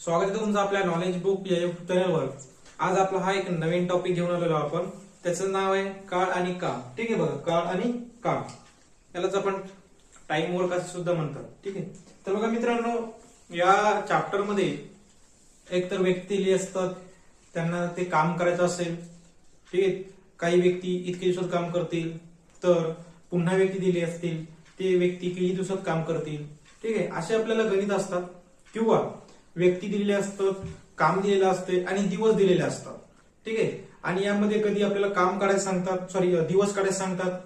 स्वागत आहे तुमचं आपल्या नॉलेज बुक या युट्यूब चॅनलवर आज आपला हा एक नवीन टॉपिक घेऊन आलेलो आपण. त्याचं नाव आहे काळ आणि काम. ठीक आहे बघा काळ आणि काम. यालाच आपण टाइम वर्क असं सुद्धा म्हणतात. ठीक आहे? तर बघा मित्रांनो या चॅप्टरमध्ये एकतर व्यक्ती लिहि असतात त्यांना ते काम करायचं असेल ठीक आहे? काही व्यक्ती इतके दिवसात काम करतील तर पुन्हा व्यक्ती दिली असतील ते व्यक्ती किती दिवसात काम करतील? ठीक आहे? असे आपल्याला गणित असतात. किंवा व्यक्ती दिलेले असतात काम दिलेलं असते आणि दिवस दिलेले असतात. ठीक आहे? आणि यामध्ये कधी आपल्याला काम काढायला सांगतात सॉरी दिवस काढायला सांगतात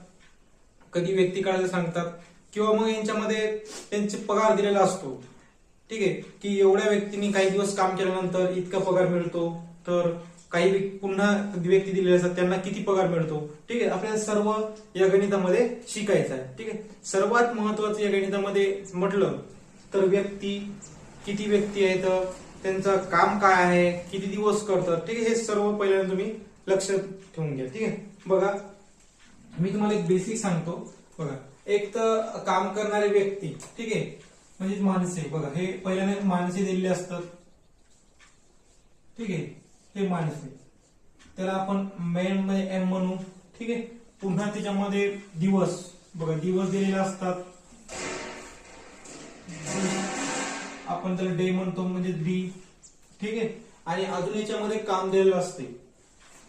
कधी व्यक्ती काढायला सांगतात किंवा मग यांच्यामध्ये त्यांचे पगार दिलेला असतो. ठीक आहे? की एवढ्या व्यक्तींनी काही दिवस काम केल्यानंतर इतका पगार मिळतो तर काही व्यक्ती- पुन्हा व्यक्ती दिलेले असतात त्यांना किती पगार मिळतो? ठीक आहे? आपल्याला सर्व या गणितामध्ये शिकायचं आहे. ठीक आहे? सर्वात महत्वाचं या गणितामध्ये म्हटलं तर व्यक्ती किती व्यक्ती आहेत त्यांचं काम काय आहे किती दिवस करतात ठीक आहे हे सर्व पहिल्यांदा तुम्ही लक्षात ठेवून घ्या ठीक आहे. बघा मी तुम्हाला एक बेसिक सांगतो. बघा एक तर काम करणारे व्यक्ती ठीक आहे म्हणजे माणसे बघा हे पहिल्याने माणसे दिलेले असतात. ठीक आहे हे माणसे. त्याला आपण मेन म्हणजे एम म्हणू ठीक आहे. पुन्हा त्याच्यामध्ये दिवस बघा दिवस दिलेले असतात. आपण त्याला डे म्हणतो म्हणजे डी. ठीक आहे? आणि अजून याच्यामध्ये काम दिलेलं असते.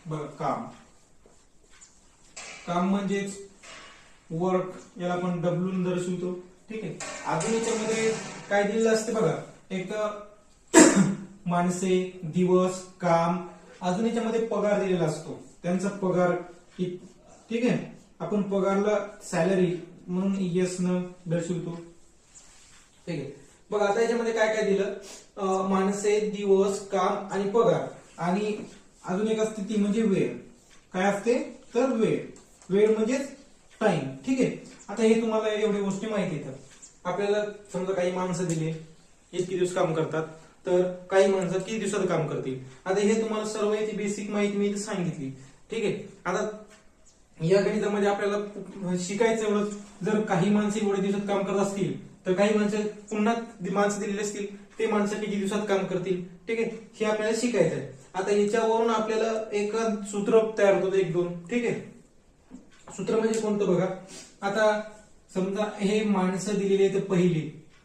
बघा काम. काम म्हणजेच वर्क याला आपण डब्ल्यू दर्शवतो. ठीक आहे? अजून याच्यामध्ये काय दिलेलं असते बघा? एक माणसे दिवस काम अजून याच्यामध्ये पगार दिलेला असतो. त्यांचा पगार ठीक आहे? आपण पगारला सॅलरी म्हणून येस न दर्शवतो. ठीक आहे? बघा आता याच्यामध्ये काय काय दिलं? माणसे दिवस काम आणि पगार. आणि अजून एक असते ती म्हणजे वेळ. काय असते? तर वेळ. वेळ म्हणजेच टाइम ठीक आहे? आता हे तुम्हाला एवढ्या गोष्टी माहिती येतात आपल्याला समजा काही माणसं दिले इतके दिवस काम करतात तर काही माणसं किती दिवसात काम करतील? आता हे तुम्हाला सर्व याची बेसिक माहिती मी इथे सांगितली. ठीक आहे? आता या गणितामध्ये आपल्याला शिकायचं एवढं जर काही माणसं एवढ्या दिवसात काम करत असतील तर काही माणसं पुन्हा माणसं दिलेली असतील ते माणसं किती दिवसात काम करतील? ठीक आहे? हे आपल्याला शिकायचं आहे आता याच्यावरून आपल्याला एक सूत्र तयार होतं एक दोन. ठीक आहे? सूत्र म्हणजे कोणतं बघा? आता समजा हे माणसं दिलेली आहेत पहिली.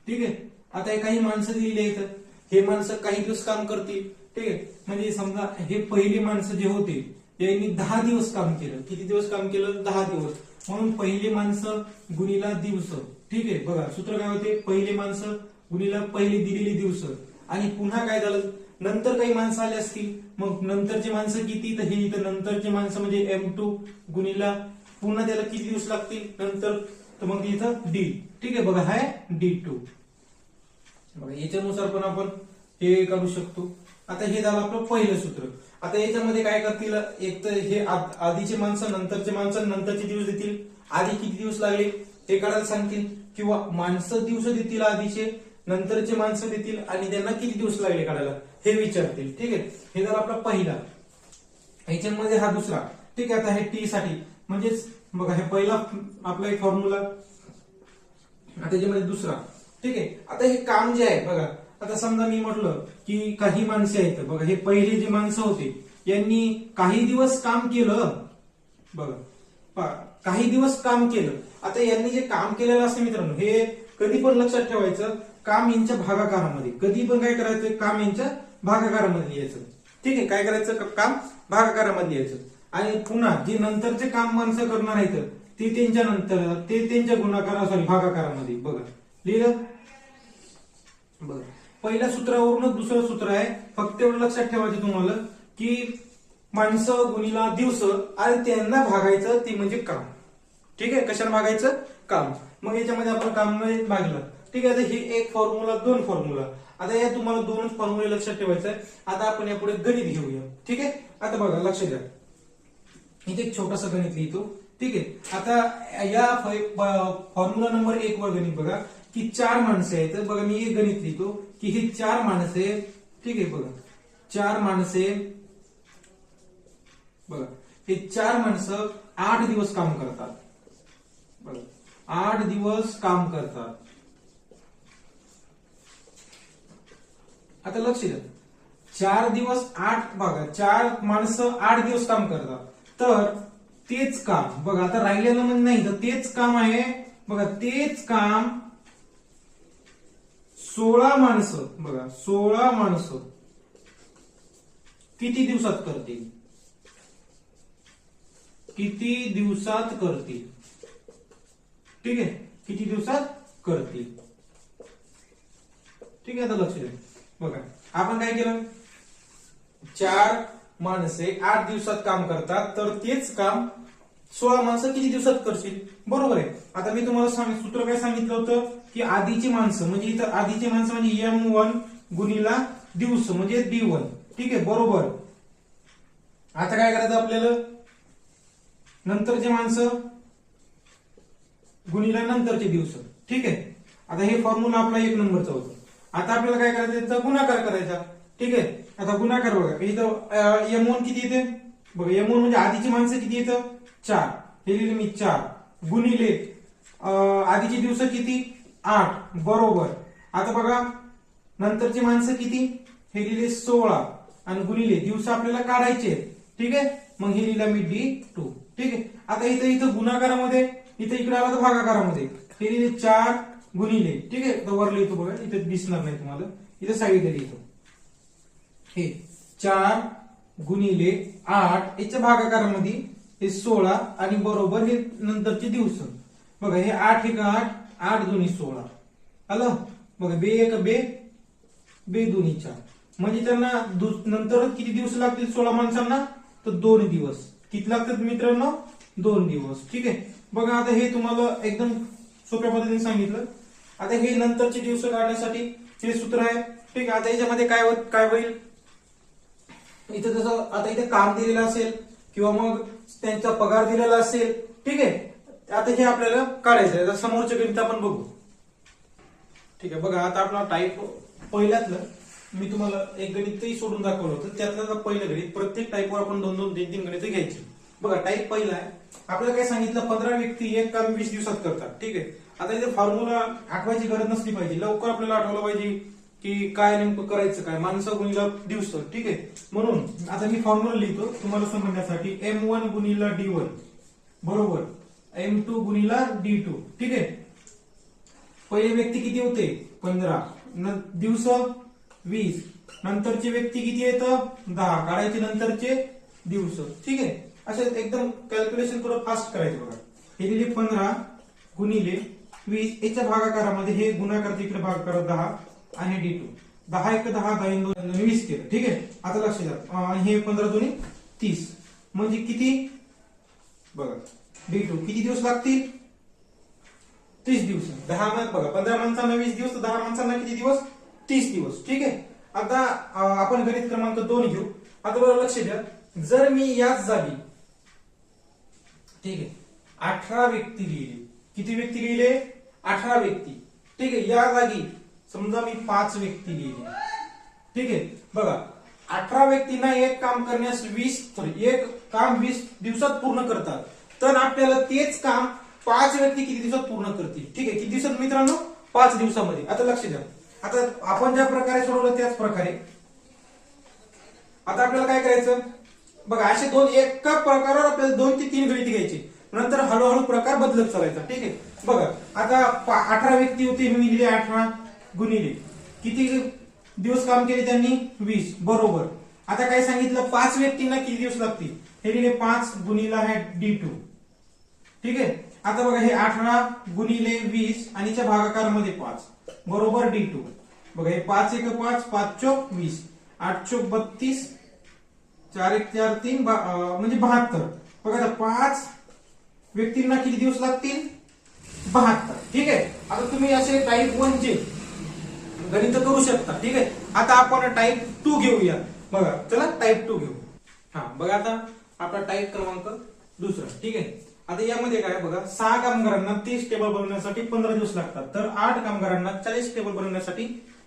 ठीक आहे? आता हे काही माणसं दिलेली आहेत. हे माणसं काही दिवस काम करतील. ठीक आहे? म्हणजे समजा हे पहिली माणसं जे होते यांनी दहा दिवस काम केलं. किती दिवस काम केलं? दहा दिवस. म्हणून पहिली माणसं गुणीला दिवस. ठीक आहे बघा सूत्र काय होते? पहिली माणसं गुणीला पहिली दिलेली दिवस. आणि पुन्हा काय झालं? नंतर काही माणसं आले असतील. मग नंतरची माणसं किती? तर हे इथं नंतरची माणसं म्हणजे एम टू गुणीला पुन्हा त्याला किती दिवस लागतील? नंतर तर मग इथं डी ठीक आहे बघा हाय डी टू बघा याच्यानुसार पण आपण हे करू शकतो. आता हे झालं आपलं पहिलं सूत्र. आता याच्यामध्ये काय करतील? एक तर हे आधीचे माणसं नंतरचे माणसं नंतरचे दिवस देतील. आधी किती दिवस लागले? ते करायला सांगतील. किंवा माणसं दिवस देतील आधीचे नंतरचे माणसं देतील आणि त्यांना किती दिवस लागले काढायला? हे विचारतील. ठीक आहे? हे जर आपला पहिला. ह्याच्यामध्ये हा दुसरा. ठीक आहे आता हे टी साठी. म्हणजेच बघा हे पहिला आपला एक फॉर्म्युला आता त्याच्यामध्ये दुसरा. ठीक आहे? आता हे काम जे आहे बघा. आता समजा मी म्हटलं की काही माणसे आहेत. बघा हे पहिले जे माणसं होते यांनी काही दिवस काम केलं. बघा. काही दिवस काम केलं. आता यांनी जे काम केलेलं असतं मित्रांनो हे कधी पण लक्षात ठेवायचं काम यांच्या भागाकारामध्ये. कधी पण काय करायचं काम यांच्या भागाकारामध्ये लिहायचं. ठीक आहे काय करायचं काम भागाकारामध्ये लिहायचं. आणि पुन्हा जे नंतरचे काम माणसं करणार आहेत ते त्यांच्या नंतर ते त्यांच्या गुणाकारा सॉरी भागाकारामध्ये. बघा लिहिलं? बघा पहिल्या सूत्रावरूनच दुसरं सूत्र आहे. फक्त एवढं लक्षात ठेवायचं तुम्हाला की माणसं गुणीला दिवस आणि त्यांना भागायचं ते म्हणजे काम. ठीक आहे? कशाला भागायचं काम. मग याच्यामध्ये आपण काम म्हणजे भागलं ठीक आहे? आता ही एक फॉर्म्युला दोन फॉर्म्युला आता या तुम्हाला दोनच फॉर्म्युले लक्षात ठेवायचं आहे आता आपण यापुढे गणित घेऊया. ठीक आहे? आता बघा लक्ष द्या. इथे एक छोटासा गणित लिहितो. ठीक आहे? आता या फॉर्म्युला नंबर एक वर गणित बघा. की चार माणसे आहेत. बघा मी एक गणित लिहितो. की ही चार माणसे ठीक आहे? बघा. चार माणसे बघा. हे चार माणसं आठ दिवस काम करतात. बघा आठ दिवस काम करतात. आता लक्ष द्या. चार दिवस आठ बघा चार माणसं आठ दिवस काम करतात. तर तेच काम बघा आता राहिलेलं म्हणजे नाही तर तेच काम आहे बघा तेच काम सोळा माणसं बघा सोळा माणसं किती दिवसात करतील? किती दिवसात करतील? ठीक आहे? किती दिवसात करतील? ठीक आहे आता लक्ष द्या बघा आपण काय केलं? चार माणसे आठ दिवसात काम करतात तर तेच काम सोळा माणसं किती दिवसात करशील? बरोबर आहे. आता मी तुम्हाला सांग सूत्र काय सांगितलं होतं? की आधीची माणसं म्हणजे इथं आधीची माणसं म्हणजे एम वन गुणीला दिवस म्हणजे डी वन ठीक आहे बरोबर. आता काय करायचं आपल्याला? नंतरचे माणसं? गुणीला नंतरचे दिवस. ठीक आहे? आता हे फॉर्म्युला आपला एक नंबरचा होता. आता आपल्याला काय करायचं? याचा गुणाकार करायचा. ठीक आहे? आता गुणाकार बघा. इथं एम वन किती येते? बघा एम वन म्हणजे आधीची माणसं किती येतं? चार. हे लिहिले मी चार. गुणिले अं, आधीची दिवस किती? आठ. बरोबर. आता बघा नंतरची माणसं किती? हे लिहिले सोळा. आणि गुणिले दिवस आपल्याला काढायचे ठीक आहे? मग हे लिहिलं मी डी टू ठीक आहे? आता इथं इथं गुणाकारामध्ये इथे इकडे आला तर भागाकारामध्ये. हे चार गुणिले. ठीक आहे? तर वरलं लिहितो बघा इथं दिसणार नाही तुम्हाला. इथं साईडला लिहितो. हे चार गुणिले आठ याच्या भागाकारामध्ये हे सोळा आणि बरोबर हे नंतरचे दिवस. बघा हे आठ एक आठ आठ दोन्ही सोळा. आलं? बघा बे एक बे बे दोन्ही चार. म्हणजे त्यांना नंतर किती दिवस लागतील सोळा माणसांना? तर दोन दिवस. किती लागतात मित्रांनो? दोन दिवस. ठीक आहे? बघा आता हे तुम्हाला एकदम सोप्या पद्धतीने सांगितलं. आता हे नंतरचे दिवस काढण्यासाठी हे सूत्र आहे. ठीक आहे आता याच्यामध्ये काय काय होईल? इथं जसं आता इथे काम दिलेलं असेल किंवा मग त्यांचा पगार दिलेला असेल ठीक आहे? आता हे आपल्याला काढायचं आहे. आता समोरच्या गणित आपण बघू. ठीक आहे बघा आता आपला टाईप पहिल्यातलं मी तुम्हाला एक गणितही सोडून दाखवलं होतं. त्यातलं आता पहिलं गणित प्रत्येक टाईपवर आपण दोन दोन तीन तीन गणित घ्यायची. बघा टाईप पहिला आहे. आपल्याला काय सांगितलं? पंधरा व्यक्ती एक काम वीस दिवसात करतात. ठीक आहे? आता इथे फॉर्म्युला आठवायची गरज नसली पाहिजे. लवकर आपल्याला आठवलं पाहिजे की काय नेमकं करायचं काय. माणसं गुणीला दिवस. ठीक आहे? म्हणून आता मी फॉर्म्युला लिहितो तुम्हाला समजण्यासाठी. एम वन गुणीला डी वन बरोबर? एम टू गुणीला डी टू ठीक आहे? पहिले व्यक्ती किती होते? पंधरा. न- दिवस वीस. नंतरचे व्यक्ती किती येतं? दहा. काढायचे नंतरचे दिवस. ठीक आहे? असे एकदम कॅल्क्युलेशन थोडं फास्ट करायचं बघा. हे दिले पंधरा गुणिले वीस. याच्या भागाकारामध्ये हे गुणाकार इकडे भागाकार दहा आणि डी टू दहा एक दहा दहा दोन वीस केलं. ठीक आहे? आता लक्ष द्या हे पंधरा दोन्ही तीस. म्हणजे किती? बघा. डी टू किती दिवस लागतील? तीस दिवस. दहा मा- बघा पंधरा माणसांना वीस दिवस तर दहा माणसांना किती दिवस? तीस दिवस. ठीक आहे? आता आपण गणित क्रमांक दोन घेऊ. आता बरोबर लक्ष द्या. जर मी याच जागी ठीक आहे. अठरा व्यक्ती लिहिले. किती व्यक्ती लिहिले? अठरा व्यक्ती. ठीक आहे या जागी समजा मी पाच व्यक्ती लिहिले. ठीक आहे बघा. अठरा व्यक्तींना एक काम करण्यास वीस एक काम वीस दिवसात पूर्ण करतात. तर आपल्याला तेच काम पाच व्यक्ती किती दिवसात पूर्ण करतील? ठीक आहे किती दिवसात मित्रांनो? पाच दिवसामध्ये. आता लक्ष द्या. आता आपण ज्या प्रकारे सोडवलं त्याच प्रकारे. आता आपल्याला काय करायचं? बघा असे दोन एका प्रकारावर आपल्याला दोन ते तीन गणित घ्यायची. नंतर हळूहळू प्रकार बदलत चालायचा. ठीक आहे? बघा आता अठरा व्यक्ती होती मी दिले अठरा गुणिले. किती दिवस काम केले त्यांनी? वीस. बरोबर. आता काय सांगितलं? पाच व्यक्तींना किती दिवस लागतील? हे लिहिले पाच गुणिला आहे डी टू. ठीक आहे? आता बघा हे अठरा गुणिले वीस आणि भागाकारमध्ये पाच. बरोबर डी टू. बघा हे पाच एक पाच पाच चोक वीस. आठ चोक बत्तीस चार एक चार तीन बा- म्हणजे बहात्तर. बघा आता पाच व्यक्तींना किती दिवस लागतील? बहात्तर. ठीक आहे? आता तुम्ही असे टाईप वन चे गणित करू शकता. ठीक आहे? आता आपण टाईप टू घेऊया. बघा चला टाईप टू घेऊ. हा बघा आता आपला टाईप क्रमांक दुसरा. ठीक आहे? आता यामध्ये काय बघा सहा कामगारांना तीस टेबल बनवण्यासाठी पंधरा दिवस लागतात. तर आठ कामगारांना चाळीस टेबल बनवण्यासाठी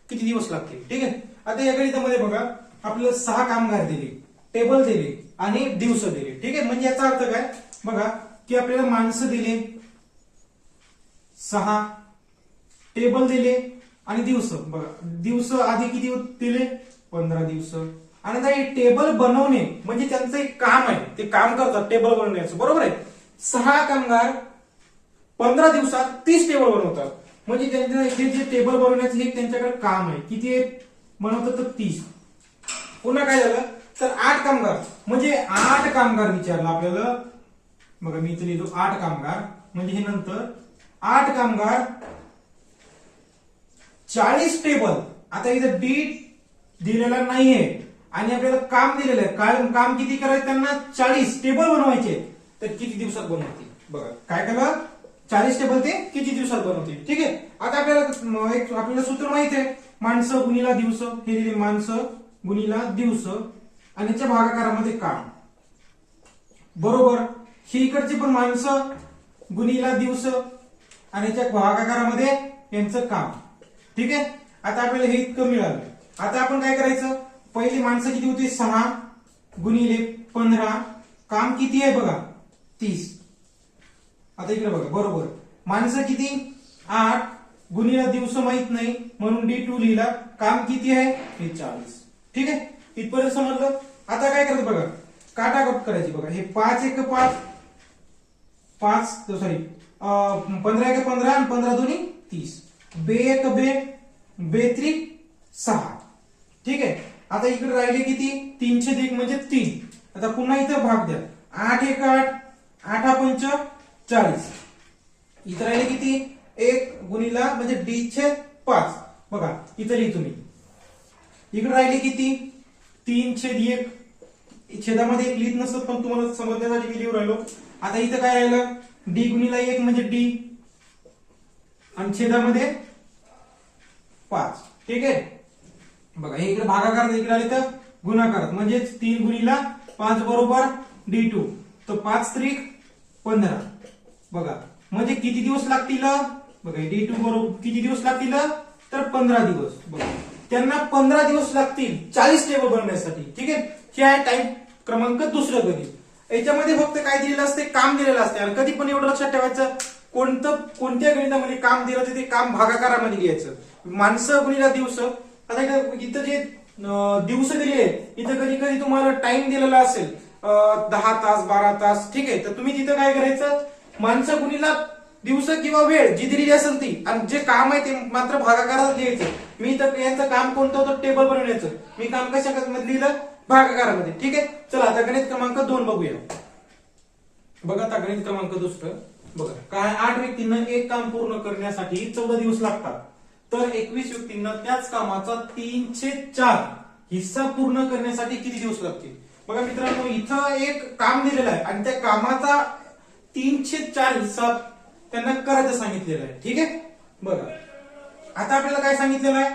किती दिवस लागतील? ठीक आहे? आता या गणितामध्ये बघा आपल्याला सहा कामगार दिले. टेबल दिले आणि दिवस दिले. ठीक आहे? म्हणजे याचा अर्थ काय? बघा की आपल्याला माणसं दिले. सहा. टेबल दिले आणि दिवस. बघा दिवस आधी किती दिले? पंधरा दिवस. आणि आता हे टेबल बनवणे म्हणजे त्यांचं एक काम आहे. ते काम करतात टेबल बनवण्याचं. बरोबर आहे? सहा कामगार पंधरा दिवसात तीस टेबल बनवतात. म्हणजे त्यांच्या हे जे टेबल बनवण्याचं हे त्यांच्याकडे काम आहे. किती बनवतात तर तीस. पुन्हा काय झालं? तर आठ कामगार. म्हणजे आठ कामगार विचारलं आपल्याला. बघा मी इथे लिहितो आठ कामगार. म्हणजे हे नंतर आठ कामगार चाळीस टेबल. आता इथं डीट दिलेला नाहीये. आणि आपल्याला काम दिलेलं आहे. कारण काम किती करायचं त्यांना? चाळीस टेबल बनवायचे तर किती दिवसात बनवतील? बघा काय केलं चाळीस टेबल ते किती दिवसात बनवतील? ठीक आहे? आता आपल्याला एक आपल्याला सूत्र माहीत आहे. माणसं गुणीला दिवस. हे दिले माणसं गुणीला दिवस. आणि याच्या भागाकारामध्ये काम. बरोबर? ही इकडची पण माणसं गुणीला दिवस आणि याच्या भागाकारामध्ये यांचं काम. ठीक आहे? आता आपल्याला हे इतकं मिळालं. आता आपण काय करायचं? पहिली माणसं किती होती? सहा. गुणिले पंधरा. काम किती आहे बघा? तीस. आता इकडे बघा. बरोबर. माणसं किती? आठ. गुणिला दिवस माहीत नाही. म्हणून डी टू लिहिला. काम किती आहे? हे चाळीस. ठीक आहे? इथपर्यंत समजलं? आता काय करायचं बघा. काटाकट करायची बघा. हे पाच एक पाच. पाच सॉरी पंधरा एक पंधरा आणि पंधरा दोन्ही तीस. बे एक बे बेत्रिक सहा. ठीक आहे? आता इकडे राहिले किती? तीनशे एक म्हणजे तीन. आता पुन्हा इथं भाग द्या. आठ एक आठ आठा पंच चाळीस. इथं राहिले किती? एक गुणीला म्हणजे डी छे पाच. बघा इथं लिहितो मी इकडे राहिले किती? तीन छेद एक छेदामध्ये एक लिहित नसत पण तुम्हाला समजण्यासाठी मी लिहू राहिलो. आता इथं काय राहिलं? डी गुणीला एक म्हणजे डी. आणि छेदामध्ये पाच. ठीक आहे? बघा हे इकडे भागाकार इकडे आले तर गुणाकार. म्हणजेच तीन गुणीला पाच बरोबर डी टू. तर पाच त्रिक पंधरा. बघा म्हणजे किती दिवस लागतील? बघा डी टू बरोबर किती दिवस लागतील? तर पंधरा दिवस. बघा. त्यांना पंधरा दिवस लागतील चाळीस टेबल बनवण्यासाठी. ठीक आहे? हे आहे टाइम क्रमांक दुसरं गणित. याच्यामध्ये फक्त काय दिलेलं असते? काम दिलेलं असते. आणि कधी पण एवढं लक्षात ठेवायचं कोणतं कोणत्या गणितामध्ये काम दिलं तर ते काम भागाकारामध्ये घ्यायचं. माणसं गुणीला दिवस. आता इथं इथं जे दिवस दिलेले आहेत इथं कधी कधी तुम्हाला टाइम दिलेला असेल दहा तास बारा तास ठीक आहे? तर तुम्ही तिथं काय करायचं? माणसं गुणीला दिवस किंवा वेळ जी दिलेली असेल ती. आणि जे काम आहे ते मात्र भागाकारात लिहायचं. मी तर यांचं काम कोणतं होतं? टेबल बनवण्याचं मी काम कशा लिहिलं? भागाकारामध्ये. ठीक आहे? चला आता गणित क्रमांक दोन बघूया. बघा आता गणित क्रमांक दुसरं. बघा. काय? आठ व्यक्तींना एक काम पूर्ण करण्यासाठी चौदा दिवस लागतात. तर एकवीस व्यक्तींना त्याच कामाचा तीनशे चार हिस्सा पूर्ण करण्यासाठी किती दिवस लागतील? बघा मित्रांनो इथं एक काम दिलेलं आहे. आणि त्या कामाचा तीनशे चार हिस्सा त्यांना करायचं सांगितलेलं आहे. ठीक आहे? बघा. आता आपल्याला काय सांगितलेलं आहे?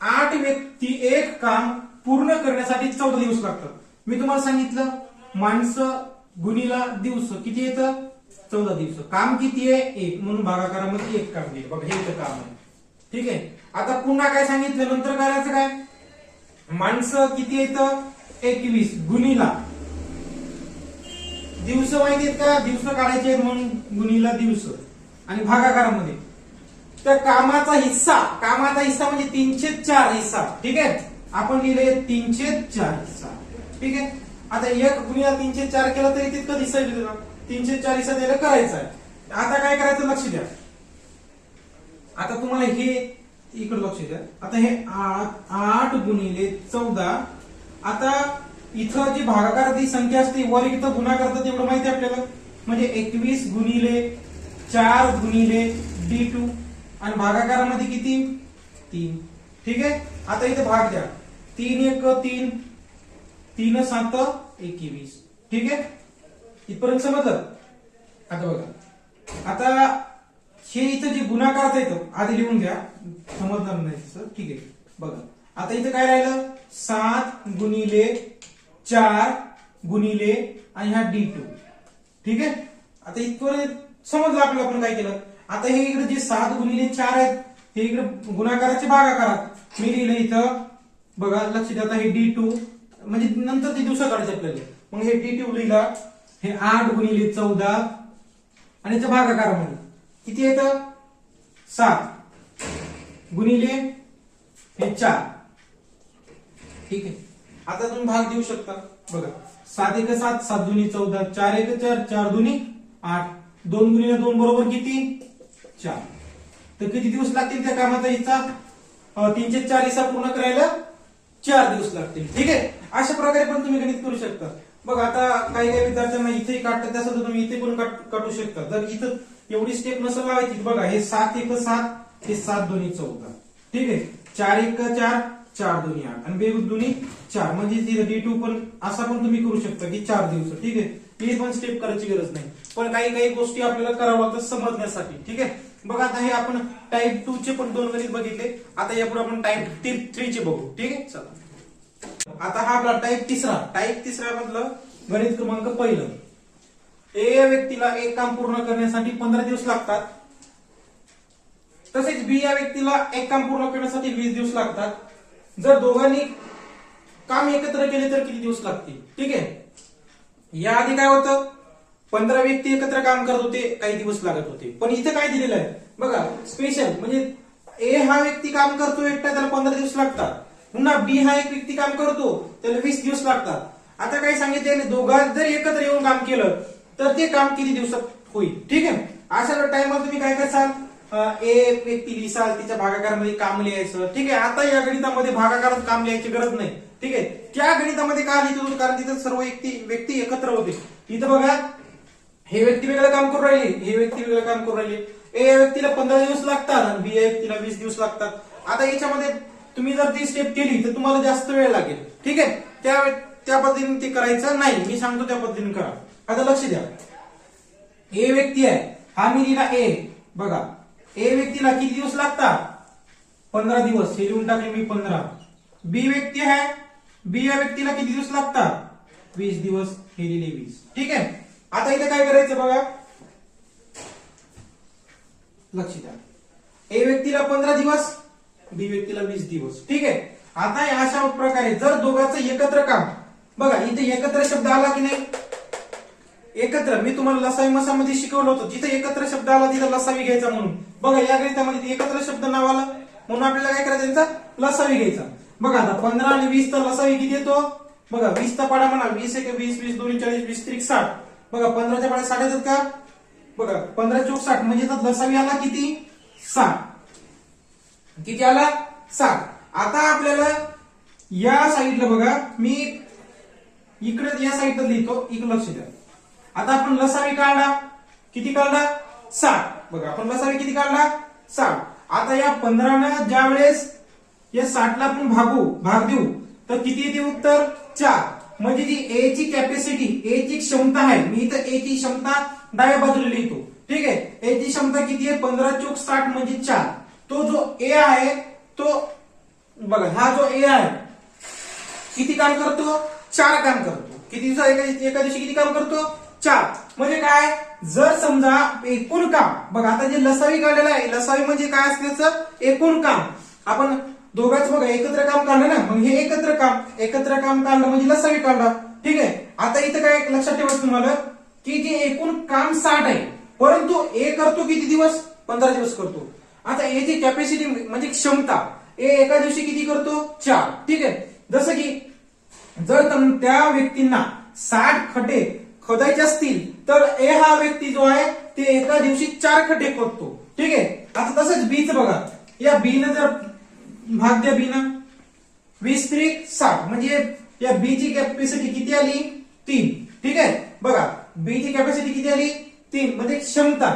आठ व्यक्ती एक काम पूर्ण करण्यासाठी चौदा दिवस लागतात. मी तुम्हाला सांगितलं माणसं गुणीला दिवस किती येतं? चौदा दिवस. काम किती आहे? एक. म्हणून भागाकारामध्ये एक काम दिलं. बघा हे इथं काम आहे. ठीक आहे? आता पुन्हा काय सांगितलं? नंतर करायचं काय? माणसं किती येतं? एकवीस. गुणीला. दिवस माहिती आहेत का? दिवस काढायचे म्हणून गुणीला दिवस. आणि भागाकारामध्ये. तर कामाचा हिस्सा कामाचा हिस्सा म्हणजे तीनशे चार हिस्सा. ठीक आहे? आपण लिहिले तीनशे चार हिस्सा. ठीक आहे? आता एक गुणिला तीनशे चार केला तरी तितकं हिस्सा लिहिलं तीनशे चार हिस्सा त्याला करायचा आहे. आता काय करायचं लक्ष द्या. आता तुम्हाला हे इकडे लक्ष द्या. आता हे आठ आठ गुणिले चौदा. आता इथं जी भागाकाराची संख्या असते वर इथं गुन्हा करतात एवढं माहिती आपल्याला. म्हणजे एकवीस गुणिले चार गुणिले डी टू. आणि भागाकारामध्ये किती? तीन. ठीक आहे? आता इथे भाग द्या. तीन एक तीन. तीन सात एकवीस. ठीक आहे? इथपर्यंत समजलं? आता बघा. आता हे इथं जे गुणाकार येतं आधी लिहून घ्या. समजणार नाही सर ठीक आहे? बघा. आता इथं काय राहिलं? सात गुणिले चार गुणिले आणि हा डी टू. ठीक आहे? आता इथपर्यंत समजलं आपल्याला आपण काय केलं? आता हे इकडे जे सात गुणिले चार आहेत हे इकडे गुणाकाराचे भागाकारात मी लिहिलं इथं बघा लक्ष द्या आता हे डी टू म्हणजे नंतर ते दिवसा काढायचे आपल्याला. मग हे डी टू लिहिला हे आठ गुणिले चौदा आणि याचा भागाकार म्हणून. किती येतं सात. गुणिले हे चार. ठीक आहे. आता तुम्ही भाग देऊ शकता. बघा सात एक सात सात दुनी चौदा चार एक चार चार दुनी आठ. दोन गुणिले दोन बरोबर किती? चार. तर किती दिवस लागतील त्या कामाचा हिस्सा? तीनशे चार हिस्सा पूर्ण करायला चार दिवस लागतील. ठीक आहे? अशा प्रकारे पण तुम्ही गणित करू शकता. बघ आता काही काही विद्यार्थ्यांना इथेही काढतात त्यासाठी तुम्ही इथे पण काढू शकता. जर इथं एवढी स्टेप नसेल लावायची बघा हे सात एक सात हे सात दोन्ही चौदा. ठीक आहे? चार एक चार चार दोन्ही आठ. आणि बेगून दोन्ही चार. म्हणजे डी टू पण असा पण तुम्ही करू शकता की चार दिवस. ठीक आहे? ही पण स्टेप करायची गरज नाही. पण काही काही गोष्टी आपल्याला करावं लागतात समजण्यासाठी. ठीक आहे? बघा आता हे आपण टाईप टू चे पण दोन गणित बघितले. आता यापुढे आपण टाईप थ्री चे बघू. ठीक आहे? चला. आता हा आपला टाईप तिसरा. टाईप तिसरा मधलं गणित क्रमांक पहिलं. ए या व्यक्तीला एक काम पूर्ण करण्यासाठी पंधरा दिवस लागतात. तसेच बी या व्यक्तीला एक काम पूर्ण करण्यासाठी वीस दिवस लागतात. जर दोघांनी काम एकत्र केले तर किती दिवस लागतील? ठीक आहे? या आधी काय होतं? पंधरा व्यक्ती एकत्र काम करत होते काही दिवस लागत होते. पण इथे काय दिलेलं आहे? बघा स्पेशल म्हणजे ए हा व्यक्ती काम करतो एकटा त्याला पंधरा दिवस लागतात. पुन्हा बी हा एक व्यक्ती काम करतो त्याला वीस दिवस लागतात. आता काय सांगितलं दोघां जर एकत्र येऊन काम केलं तर ते काम किती दिवसात होईल? ठीक आहे? अशा टाइमला तुम्ही काय करसाल? ए व्यक्ती लिहिसाल तिच्या भागाकारामध्ये काम लिहायचं. ठीक आहे आता या गणितामध्ये भागाकारात काम लिहायची गरज नाही. ठीक आहे त्या गणितामध्ये का लिहित होतो कारण तिथं सर्व व्यक्ती व्यक्ती एकत्र होते. इथं बघा हे व्यक्ती वेगळं काम करू राहिले हे व्यक्ती वेगळं काम करू राहिले. ए या व्यक्तीला पंधरा दिवस लागतात आणि बी या व्यक्तीला वीस दिवस लागतात. आता याच्यामध्ये तुम्ही जर ती स्टेप केली तर तुम्हाला जास्त वेळ लागेल. ठीक आहे त्या त्या पद्धतीने ते करायचं नाही. मी सांगतो त्या पद्धतीने करा. आता लक्ष द्या. ए व्यक्ती आहे. हा मी लिहिला ए. बघा. ए व्यक्तीला किती दिवस लागतात? पंधरा दिवस. हे लिहून टाकले मी पंधरा. बी व्यक्ती आहे. बी या व्यक्तीला किती दिवस लागतात? वीस दिवस. हे लिहिले वीस. ठीक आहे? आता इथे काय करायचं बघा? लक्ष द्या. ए व्यक्तीला पंधरा दिवस बी व्यक्तीला वीस दिवस. ठीक आहे? आता अशा प्रकारे जर दोघांचं एकत्र काम बघा इथे एकत्र शब्द आला की नाही? एकत्र. मी तुम्हाला लसावी मसामध्ये शिकवलं होतं. जिथे एकत्र शब्द आला तिथे लसावी घ्यायचा म्हणून. बघा या गणितामध्ये एकत्र शब्द नाव आलं. म्हणून आपल्याला काय करायचं त्यांचा? लसावी घ्यायचा. बघा आता पंधरा आणि वीस तर लसावी किती येतो? बघा वीस तर पाडा म्हणा. वीस एक वीस वीस दोन चाळीस वीस त्रिक साठ. बघा पंधराच्या पाड्या साठ येतात का? बघा पंधरा चौक साठ. म्हणजे तर लसावी आला किती? साठ. किती आला? साठ. आता आपल्याला या साईडला बघा मी इकडे या साईडला लिहितो. इकडे लक्ष द्या. आता आपण लसावी काढला किती काढला साठ. बघा आपण लसावी किती काढला साठ. आता या पंधरानं ज्या वेळेस या साठला आपण भागू भाग देऊ तर किती येते उत्तर? चार. म्हणजे जी ए ची कॅपॅसिटी ए ची क्षमता आहे मी इथं ए ची क्षमता डाव्या बाजूला लिहितो. ठीक आहे? ए ची क्षमता किती आहे? पंधरा चोक साठ म्हणजे चार. तो जो ए आहे तो बघा हा जो ए आहे किती काम करतो? चार काम करतो. किती दिवसा एका एका दिवशी किती काम करतो? चार. म्हणजे काय? जर समजा एकूण काम बघा आता जे लसावी काढलेलं आहे लसावी म्हणजे काय असल्याचं? एकूण काम. आपण दोघांच बघा एकत्र काम काढलं ना मग हे एकत्र काम एकत्र काम काढलं म्हणजे लसावी काढला. ठीक आहे? आता इथं काय लक्षात ठेवायचं तुम्हाला? की जे एकूण काम साठ आहे परंतु ए करतो किती दिवस? पंधरा दिवस करतो. आता हे जी कॅपॅसिटी म्हणजे क्षमता ए एका दिवशी किती करतो? चार. ठीक आहे? जसं की जर त्या व्यक्तींना साठ खटे खोदायचे असतील तर ए हा व्यक्ती जो आहे ते एका दिवशी चार खड्डे खोदतो. ठीक आहे? आता तसंच बीच बघा. या बीनं जर भाग द्या बीनं वीस त्रिक साठ. म्हणजे या बी ची कॅपॅसिटी किती आली? तीन. ठीक आहे? बघा. बी ची कॅपॅसिटी किती आली? तीन. म्हणजे क्षमता.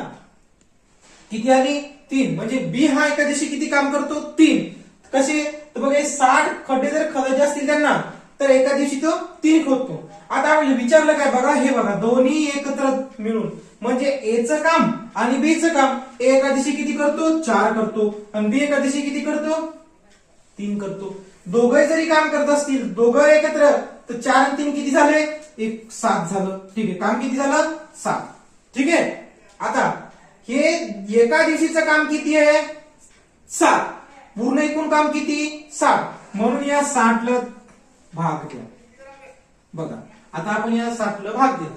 किती आली? तीन. म्हणजे बी हा एका दिवशी किती काम करतो? तीन. कसे? तर बघा साठ खड्डे जर खोदायचे असतील त्यांना तर एका दिवशी तो तीन खोदतो. आता आपण विचारलं काय बघा हे बघा दोन्ही एकत्र मिळून. म्हणजे एचं काम आणि बीचं काम. ए एका दिवशी किती करतो? चार करतो. आणि बी एका दिवशी किती करतो? तीन करतो. दोघे जरी काम करत असतील दोघं एकत्र तर चार आणि तीन किती झाले? एक सात झालं. ठीक आहे. काम किती झालं? सात. ठीक आहे? आता हे एका दिवशीचं काम किती आहे? सात. पूर्ण एकूण काम किती? साठ म्हणून या साठला भाग द्या बघा आता आपण या साठला भाग द्या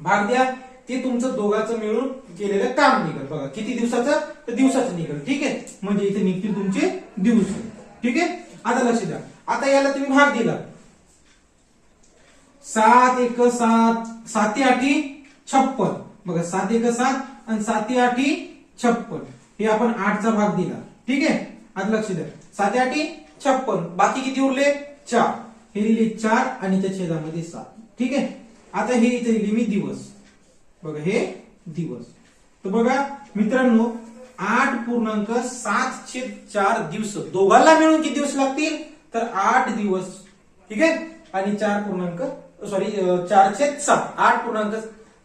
भाग द्या ते तुमचं दोघांचं मिळून केलेलं काम निघल. बघा किती दिवसाचं? तर दिवसाचं निघल ठीक आहे? म्हणजे इथे निघतील तुमचे दिवस. ठीक आहे? आता लक्ष द्या. आता याला तुम्ही भाग दिला. सात एक सात साती आठी छप्पन. बघा सात एक सात आणि साती आठी छप्पन. हे आपण आठचा भाग दिला. ठीक आहे? आता लक्ष द्या. सात आठी छप्पन. बाकी किती उरले? चार. हे लिहिले चार आणि त्या छेदामध्ये सात. ठीक आहे? आता हे इथे लिहिले मी दिवस. बघा हे दिवस. तर बघा मित्रांनो आठ पूर्णांक सात छेद चार दिवस. दोघांना मिळून किती दिवस लागतील? तर आठ दिवस. ठीक आहे? आणि चार पूर्णांक सॉरी चार छेद सात. आठ पूर्णांक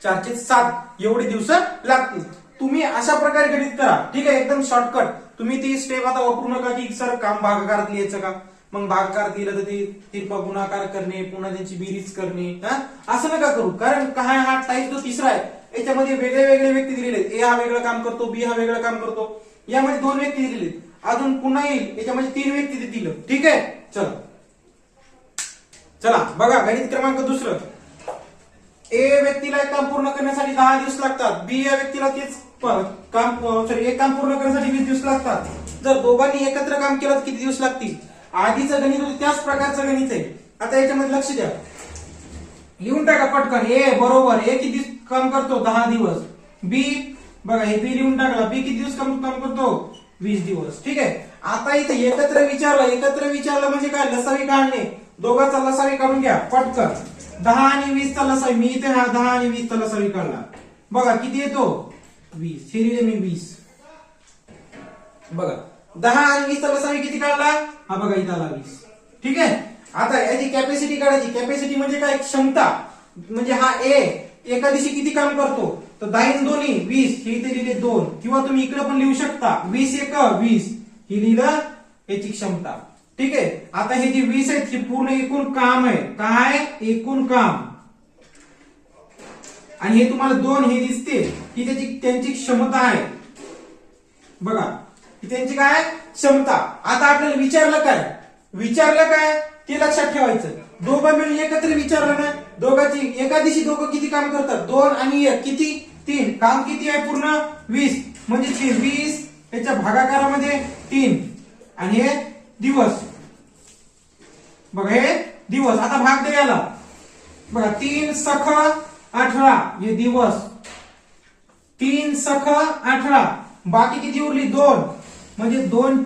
चार छेद सात. एवढे दिवस लागतील. तुम्ही अशा प्रकारे गणित करा. ठीक आहे? एकदम शॉर्टकट तुम्ही ती स्टेप आता वापरू नका की सर काम भागाकारात लिहायचं का? मग भागकार दिलं तर ते तिरपा गुणाकार करणे पुन्हा त्यांची बेरीज करणे असं नका करू. कारण काय हा टाईप जो तिसरा आहे याच्यामध्ये वेगळे वेगळे व्यक्ती दिलेले आहेत. ए हा वेगळं काम करतो बी हा वेगळं काम करतो. यामध्ये दोन व्यक्ती दिलेले आहेत. अजून पुन्हा येईल याच्यामध्ये तीन व्यक्ती दिलं ठीक आहे? चला. चला बघा गणित क्रमांक दुसरं. ए व्यक्तीला एक काम पूर्ण करण्यासाठी दहा दिवस लागतात. बी या व्यक्तीला तेच काम सॉरी एक काम पूर्ण करण्यासाठी वीस दिवस लागतात. जर दोघांनी एकत्र काम केलं तर किती दिवस लागतील? आधीचं गणित होतं त्याच प्रकारचं गणित आहे. आता याच्यामध्ये लक्ष द्या. लिहून टाका पटकन. ए बरोबर. ए किती काम करतो? दहा दिवस. बी बघा हे बी लिहून टाकला. बी किती दिवस काम काम करतो? वीस दिवस. ठीक आहे? आता इथे एकत्र विचारलं. एकत्र विचारलं म्हणजे काय? लसावी काढणे. दोघांचा लसावी काढून घ्या. पटकन. दहा आणि वीसचा लसावी. मी इथे हा दहा आणि वीसचा लसावी काढला. बघा किती येतो? वीस. हे लिहिले मी वीस. बघा. दहा आणि वीसचा लसावी किती काढला? हा बघा इथं आला वीस. ठीक आहे? आता याची कॅपॅसिटी काढायची. कॅपॅसिटी म्हणजे काय? क्षमता. म्हणजे हा ए एका दिवशी किती काम करतो? तर दाईन दोन्ही वीस. हे इथे लिहिले दोन. किंवा तुम्ही इकडे पण लिहू शकता. वीस एक वीस. हे लिहिलं याची क्षमता. ठीक आहे? आता हे जी वीस आहेत ही पूर्ण एकूण काम आहे. काय? एकूण काम. आणि हे तुम्हाला दोन हे दिसते ही त्याची त्यांची क्षमता आहे. बघा. ही त्यांची काय? क्षमता. आता आपल्याला विचारलं काय? विचारलं काय? ते लक्षात ठेवायचं. दोघं मिळून एकत्र विचारलं ना दोघांची एका दिवशी दोघं किती काम करतात? दोन आणि एक. किती? तीन. काम किती आहे पूर्ण? वीस. म्हणजे वीस त्याच्या भागाकारामध्ये तीन. आणि हे दिवस. बघा हे दिवस. आता भाग दे याला. बघा तीन सख अठरा. हे दिवस. तीन सख अठरा. बाकी किती उरली? दोन. म्हणजे दोन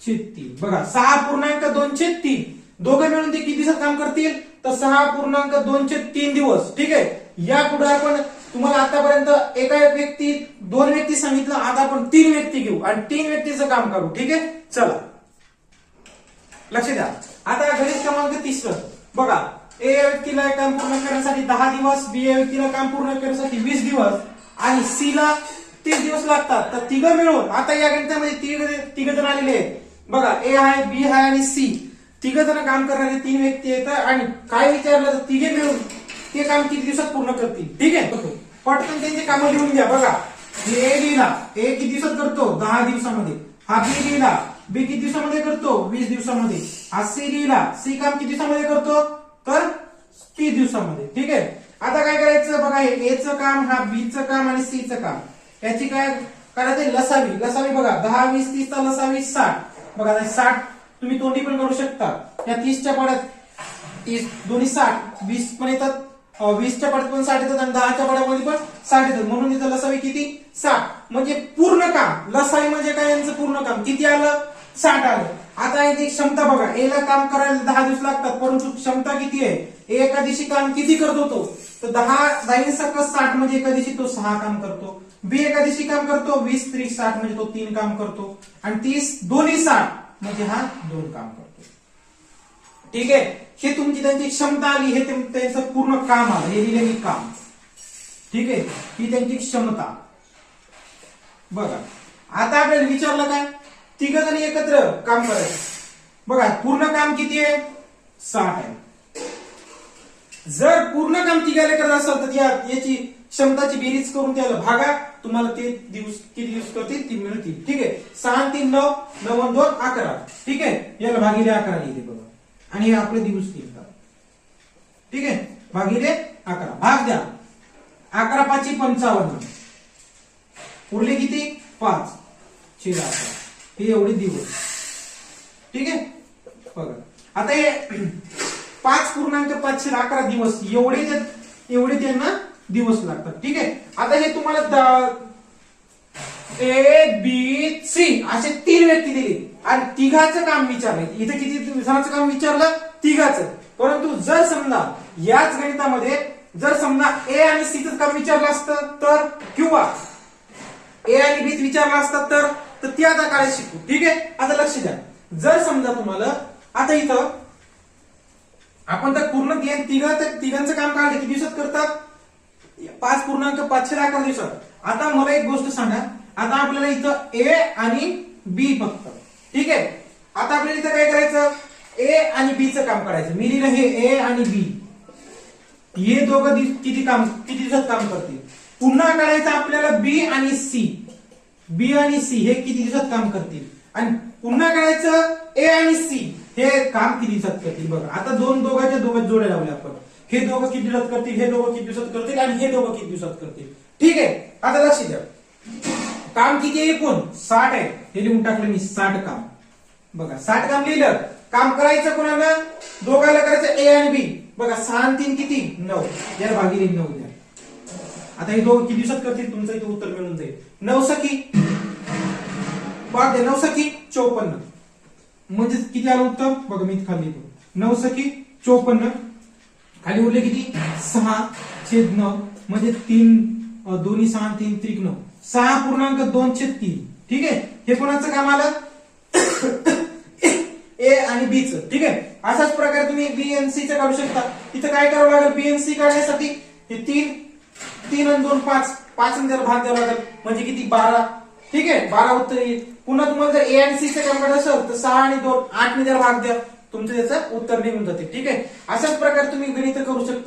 छेत्ती तीन बघा सहा पूर्णांक दोनशे तीन दोघं मिळून ते किती दिवसात काम करतील? तर सहा पूर्णांक दोनशे तीन दिवस. ठीक आहे? या पुढे आपण तुम्हाला आतापर्यंत एका व्यक्ती दोन व्यक्ती सांगितलं आता आपण तीन व्यक्ती घेऊ आणि तीन व्यक्तीचं काम करू. ठीक आहे? चला. लक्ष द्या. आता गणित क्रमांक तिसरं. बघा ए या व्यक्तीला काम पूर्ण करण्यासाठी दहा दिवस बी या व्यक्तीला काम पूर्ण करण्यासाठी वीस दिवस आणि सी ला तीस दिवस लागतात. तर तिघं मिळून आता या गणितामध्ये तिघ तिघ जण आलेले आहेत. बघा ए आहे बी आहे आणि सी तिघ जण काम करणारे तीन व्यक्ती येतात आणि काय विचारलं तर तिघे मिळून ते काम किती दिवसात पूर्ण करतील? ठीक आहे? पटकन त्यांचे कामं लिहून घ्या. बघा ए लिहिला. ए किती दिवसात करतो? दहा दिवसामध्ये. हा बी लिहिला. बी किती दिवसामध्ये करतो? वीस दिवसामध्ये. हा सी लिहिला. सी काम किती दिवसामध्ये करतो? तर तीस दिवसामध्ये. ठीक आहे? आता काय करायचं? बघा हे एचं काम हा बी चं काम आणि सी चं काम. याची काय करायचं लसावी. लसावी बघा. दहा वीस तीसचा लसावी साठ. बघा साठ तुम्ही तोंडी पण करू शकता. या तीसच्या पाड्यात तीस दोन्ही साठ. वीस पण येतात. वीसच्या पाड्यात पण साठ येतात आणि दहाच्या पाड्यामध्ये पण साठ येतात. म्हणून इथं लसावी किती? साठ. म्हणजे पूर्ण काम. लसावी म्हणजे काय? यांचं पूर्ण काम. किती आलं? साठ आलं. आता याची क्षमता बघा. एला काम करायला दहा दिवस लागतात परंतु क्षमता किती आहे? एका दिवशी काम किती करतो तो? तर दहा दहा सकस साठ म्हणजे एका दिवशी तो सहा काम करतो. बी एका दिवशी काम करतो वीस त्रिक साठ म्हणजे तो तीन काम करतो. आणि तीस दोन्ही साठ म्हणजे हा दोन काम करतो. ठीक आहे? हे तुमची त्यांची क्षमता आली हे त्यांचं पूर्ण काम आलं हे लिहिले मी काम. ठीक आहे? ही त्यांची क्षमता. बघा. आता आपल्याला विचारलं काय? तिघ जण एकत्र काम करायचं. बघा पूर्ण काम किती आहे? साठ आहे. जर पूर्ण काम तिघायला करत असेल तर याची क्षमताची बेरीज करून त्याला भागा. तुम्हाला ते दिवस किती दिवस करतील? ती मिळतील. ठीक आहे? सहा तीन नऊ नऊ दोन अकरा. ठीक आहे? याला भागिले अकरा येते बघा. आणि हे आपले दिवस येईल ठीक आहे? भागिले अकरा. भाग द्या. अकरा पाचशे पंचावन्न. उरले किती? पाच. छेद अकरा. हे एवढे दिवस. ठीक आहे? बघा. आता हे पाच पूर्णांक पाचशे अकरा दिवस. एवढे एवढे त्यांना दिवस लागतात. ठीक आहे? आता हे तुम्हाला ए बी सी असे तीन व्यक्ती दिली. आणि तिघाचं काम विचारलं. इथे किती दिवसाचं काम विचारलं? तिघाचं. परंतु जर समजा याच गणितामध्ये जर समजा ए आणि सीचं काम विचारलं असतं तर किंवा ए आणि बीच विचारलं असतं तर तर ते आता काय शिकू. ठीक आहे? आता लक्ष द्या. जर समजा तुम्हाला आता इथं आपण तर पूर्ण तिघांचं काम काढलं किती दिवसात करतात? पाच पूर्णांक पाचशे अकरा दिवसात आता मला एक गोष्ट सांगा. आता आपल्याला इथं ए आणि बी फक्त. ठीक आहे? आता आपल्याला इथं काय करायचं? ए आणि बी काम करायचं. मी लिहिलं हे ए आणि बी हे दोघं किती काम किती दिवसात काम करतील? पुन्हा काढायचं आपल्याला बी आणि सी बी आणि सी हे किती दिवसात काम करतील? आणि पुन्हा काढायचं ए आणि सी हे काम किती दिवसात करतील? बघा. आता दोन दोघांच्या दोघं जोड्या लावल्या आपण. हे दोघं किती दिवसात करतील हे दोघं किती दिवसात करतील आणि हे दोघं किती दिवसात करतील. ठीक आहे? आता लक्ष द्या. काम किती आहे एकूण? साठ आहे. हे लिहून टाकलं मी साठ काम. बघा साठ काम लिहिलं. काम करायचं कोणाला? दोघांना करायचं ए आणि बी बघा सहा तीन किती? नऊ. या भागिले नऊ द्या. आता हे दोघं किती दिवसात करतील? तुमचं इथं उत्तर मिळून जाईल. नऊ सखी. नऊ सखी चौपन्न. म्हणजे किती आलं उत्तर? बघा मी खाली नऊ सखी चौपन्न. खाली उरले किती? सहा छेद नऊ म्हणजे तीन दोन्ही सहा तीन त्रिक नऊ सहा पूर्णांक दोन छेद तीन. ठीक आहे? हे कोणाचं काम आलं? ए आणि बीच ठीक आहे? अशाच प्रकारे तुम्ही बी एन सी काढू शकता. इथं काय करावं लागेल? बी एन सी काढण्यासाठी हे तीन तीन आणि दोन पाच. पाच आणि भाग द्यावा लागेल. म्हणजे किती? बारा. ठीक आहे? बारा उत्तर येईल. पुन्हा तुम्हाला जर ए आणि सी चं काम करायचं असेल तर सहा आणि दोन आठ ने भाग द्या. तुमचं त्याचं उत्तर निघून जाते. ठीक आहे? अशाच प्रकारे तुम्ही गणित करू शकता.